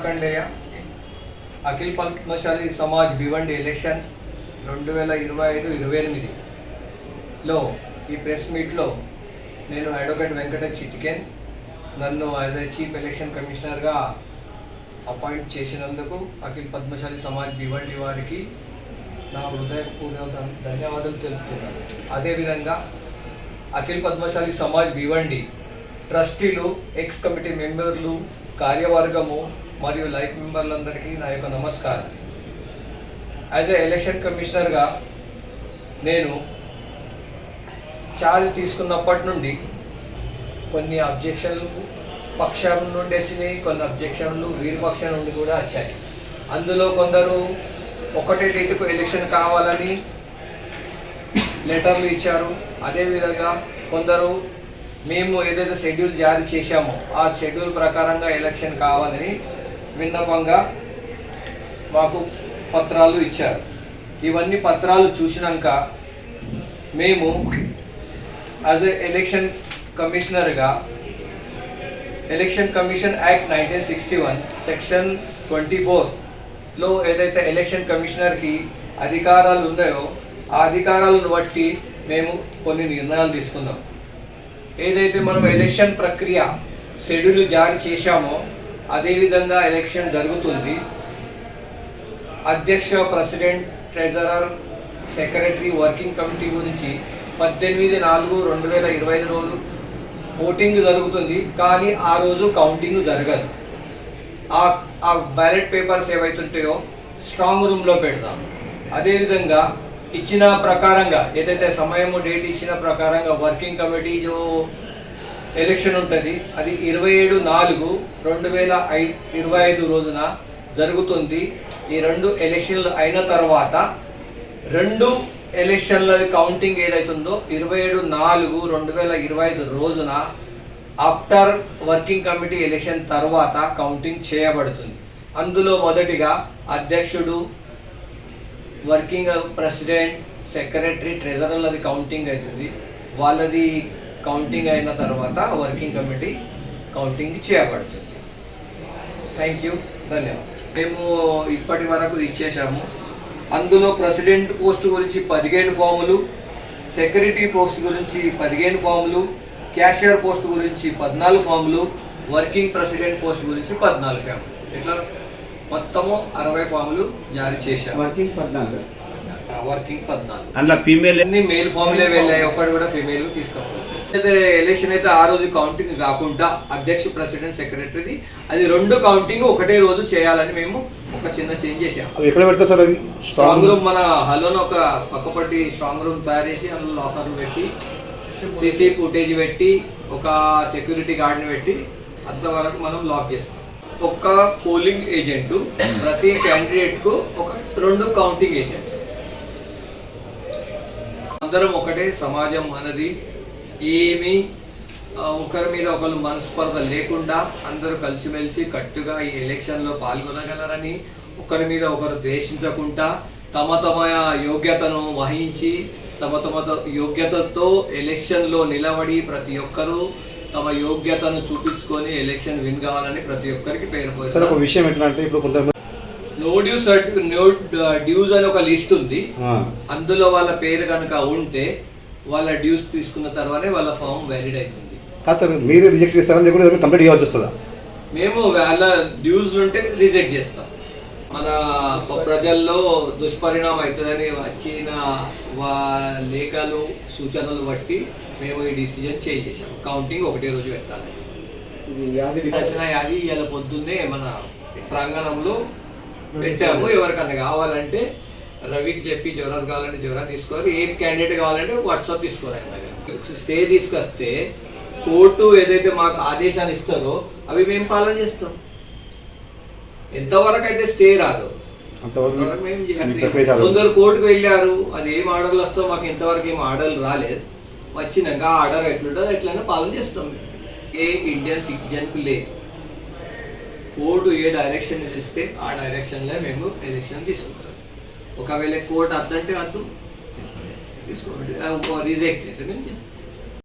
Markandeya Akhil Padmashali Samaj Bhiwandi election రెండు వేల ఇరవై ఐదు ఇరవై ఎనిమిదిలో ఈ ప్రెస్ మీట్లో నేను అడ్వకేట్ వెంకట చిటికెన్ నన్ను యాజ్ ఎ చీఫ్ ఎలక్షన్ కమిషనర్గా అపాయింట్ చేసినందుకు అఖిల్ పద్మశాలి సమాజ్ భివండి వారికి నా హృదయపూర్వక ధన్యవాదాలు తెలుపుతున్నాను. అదేవిధంగా అఖిల్ పద్మశాలి సమాజ్ భివండి ట్రస్టీలు ఎక్స్ కమిటీ మెంబర్లు కార్యవర్గము మరియు లైఫ్ మెంబర్లందరికీ నా యొక్క నమస్కారం. యాజ్ ఎ ఎలక్షన్ కమిషనర్గా నేను ఛార్జ్ తీసుకున్నప్పటి నుండి కొన్ని అబ్జెక్షన్లు పక్షం నుండి వచ్చినాయి కొన్ని అబ్జెక్షన్లు వీరపక్షం నుండి కూడా వచ్చాయి. అందులో కొందరు ఒకటే డేటుకు ఎలక్షన్ కావాలని లెటర్లు ఇచ్చారు. అదేవిధంగా కొందరు మేము ఏదైతే షెడ్యూల్ జారీ చేశామో ఆ షెడ్యూల్ ప్రకారంగా ఎలక్షన్ కావాలని విన్నపంగా మాకు పత్రాలు ఇచ్చారు. ఇవన్నీ పత్రాలు చూసినాక మేము యాజ్ ఎలక్షన్ కమిషనర్గా election commission act nineteen sixty one section twenty ఫోర్లో ఏదైతే ఎలక్షన్ కమిషనర్కి అధికారాలు ఉన్నాయో ఆ అధికారాలను బట్టి మేము కొన్ని నిర్ణయాలు తీసుకుందాం ఏదైతే మనం ఎలక్షన్ ప్రక్రియ షెడ్యూల్ జారీ చేశామో అదేవిధంగా ఎలక్షన్ జరుగుతుంది. అధ్యక్ష president treasurer secretary working committee గురించి పద్దెనిమిది నాలుగు రెండు వేల ఇరవై ఐదు రోజు ఓటింగ్ జరుగుతుంది. కానీ ఆ రోజు కౌంటింగ్ జరగదు. ఆ ఆ బ్యాలెట్ పేపర్స్ ఏవైతుంటాయో స్ట్రాంగ్ రూమ్లో పెడతాం అదేవిధంగా ఇచ్చిన ప్రకారంగా ఏదైతే సమయము డేట్ ఇచ్చిన ప్రకారంగా వర్కింగ్ కమిటీ జో ఎలక్షన్ ఉంటుంది. అది ఇరవై ఏడు నాలుగు రెండు వేల ఐ ఇరవై ఐదు రోజున జరుగుతుంది. ఈ రెండు ఎలక్షన్లు అయిన తర్వాత రెండు ఎలక్షన్ల కౌంటింగ్ ఏదైతుందో ఇరవై ఏడు నాలుగు రెండు వేల ఇరవై ఐదు రోజున ఆఫ్టర్ వర్కింగ్ కమిటీ ఎలక్షన్ తర్వాత కౌంటింగ్ చేయబడుతుంది. అందులో మొదటిగా అధ్యక్షుడు వర్కింగ్ ప్రెసిడెంట్ సెక్రటరీ ట్రెజరర్లది కౌంటింగ్ అవుతుంది వాళ్ళది కౌంటింగ్ అయిన తర్వాత వర్కింగ్ కమిటీ కౌంటింగ్ చేయబడుతుంది. థ్యాంక్ యూ ధన్యవాదాలు. మేము ఇప్పటి వరకు ఇచ్చేసాము అందులో ప్రెసిడెంట్ పోస్ట్ గురించి పదిహేను ఫాములు సెక్యూరిటీ పోస్ట్ గురించి పదిహేను ఫాములు క్యాషియర్ పోస్ట్ గురించి పద్నాలుగు ఫాములు వర్కింగ్ ప్రెసిడెంట్ పోస్ట్ గురించి పద్నాలుగు ఫాములు ఇట్లా మొత్తము అరవై ఫాములు జారీ చేశారు వర్కింగ్ పద్నాలుగు. వర్కింగ్ పద్నాలుగు. అందులో ఫీమేల్ అన్ని మేల్ ఫామ్లే వెళ్ళాయి ఒక్కటి కూడా ఫీమేల్ అయితే ఎలక్షన్ అయితే ఆ రోజు కౌంటింగ్ కాకుండా అధ్యక్ష ప్రెసిడెంట్ సెక్రటరీది అది రెండు కౌంటింగ్ ఒకటే రోజు చేయాలని మేము ఒక చిన్న చేంజ్ చేసాం అవి ఎక్కడ పెడతారు సార్ అవి? స్ట్రాంగ్ రూమ్ మన హలోని ఒక పక్కపట్టి స్ట్రాంగ్ రూమ్ తయారు చేసి అందులో లాకర్లు పెట్టి సీసీ ఫుటేజ్ పెట్టి ఒక సెక్యూరిటీ గార్డ్ని పెట్టి అంతవరకు మనం లాక్ చేస్తాం. ఒక్క పోలింగ్ ఏజెంట్ ప్రతి క్యాండిడేట్కు ఒక రెండు కౌంటింగ్ ఏజెంట్స్ అందరం ఒకటే సమాజం మనది ఏమీ ఒకరి మీద ఒకరు మనస్పర్ధ లేకుండా అందరూ కలిసిమెలిసి కట్టుగా ఈ ఎలక్షన్లో పాల్గొనగలరని ఒకరి మీద ఒకరు ద్వేషించకుండా తమ తమ యోగ్యతను వహించి తమ తమ యోగ్యతతో ఎలక్షన్లో నిలబడి ప్రతి ఒక్కరూ తమ యోగ్యతను చూపించుకొని ఎలక్షన్ విన్ కావాలని ప్రతి ఒక్కరికి పేరు సార్ ఒక విషయం ఎట్లా అంటే ఇప్పుడు కొంతమంది నో డ్యూస్ నో డ్యూస్ అని ఒక లిస్ట్ ఉంది. అందులో వాళ్ళ పేరు కనుక ఉంటే వాళ్ళ డ్యూస్ తీసుకున్న తర్వాతే వాళ్ళ ఫామ్ వ్యాలిడ్ అవుతుంది. కాదు సార్ మీరు రిజెక్ట్ చేస్తారా లేకుంటే కంప్లీట్ చేయవలసి వస్తుందా? మేము వాళ్ళ డ్యూస్ ఉంటే రిజెక్ట్ చేస్తాం. మన ప్రజల్లో దుష్పరిణామం అవుతుందని వచ్చిన వా లేఖలు సూచనలు బట్టి మేము ఈ డిసిజన్ చేంజ్ చేసాము కౌంటింగ్ ఒకటే రోజు పెట్టాలి. రచన యాది ఇవాళ పొద్దున్నే మన ప్రాంగణంలో పెట్టాము ఎవరికన్నా కావాలంటే రవికి చెప్పి జ్వరాలు కావాలంటే జ్వరా తీసుకోవాలి. ఏ క్యాండిడేట్ కావాలంటే వాట్సాప్ తీసుకోరు ఆయన దగ్గర. స్టే తీసుకొస్తే కోర్టు ఏదైతే మాకు ఆదేశాలు ఇస్తారో అవి మేము పాలన చేస్తాం. ఎంతవరకు అయితే స్టే రాదు. కొందరు కోర్టుకు వెళ్ళారు అది ఏం ఆర్డర్లు వస్తావు మాకు ఇంతవరకు ఏం ఆర్డర్లు రాలేదు. వచ్చినాక ఆర్డర్ ఎట్లుంటుందో ఎట్లయినా పాలన చేస్తాం. ఏ ఇండియన్ సిటిజన్కు లేదు. కోర్టు ఏ డైరెక్షన్ ఇస్తే ఆ డైరెక్షన్లో మేము ఎలక్షన్ తీసుకుంటాం. ఒకవేళ కోర్టు అద్దంటే అద్దు. తీసుకోండి. రిజెక్ట్ చేస్తే మేము చేస్తాం